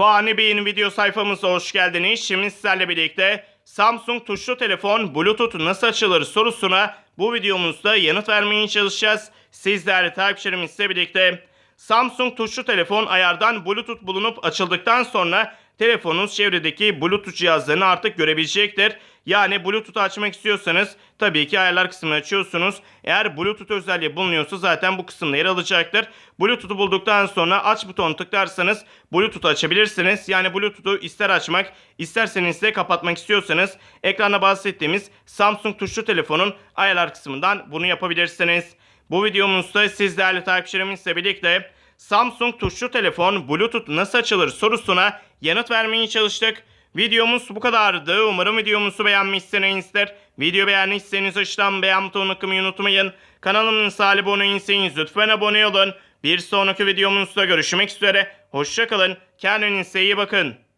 Fani Bey'in video sayfamıza hoş geldiniz. Şimdi sizlerle birlikte Samsung tuşlu telefon Bluetooth nasıl açılır sorusuna bu videomuzda yanıt vermeye çalışacağız. Siz değerli takipçilerimizle birlikte Samsung tuşlu telefon ayardan Bluetooth bulunup açıldıktan sonra telefonunuz çevredeki Bluetooth cihazlarını artık görebilecektir. Yani Bluetooth açmak istiyorsanız tabii ki ayarlar kısmını açıyorsunuz. Eğer Bluetooth özelliği bulunuyorsa zaten bu kısımda yer alacaktır. Bluetooth'u bulduktan sonra aç butonu tıklarsanız Bluetooth açabilirsiniz. Yani Bluetooth'u ister açmak isterseniz de kapatmak istiyorsanız ekranda bahsettiğimiz Samsung tuşlu telefonun ayarlar kısmından bunu yapabilirsiniz. Bu videomuzda siz değerli takipçilerimizle birlikte Samsung tuşlu telefon Bluetooth nasıl açılır sorusuna yanıt vermeye çalıştık. Videomuz bu kadardı. Umarım videomuzu beğenmişsinizdir. Video beğendiyseniz aşağıdan beğen butonuna tıklamayı unutmayın. Kanalımın sahibi abone değilseniz lütfen abone olun. Bir sonraki videomuzda görüşmek üzere. Hoşçakalın. Kendinize iyi bakın.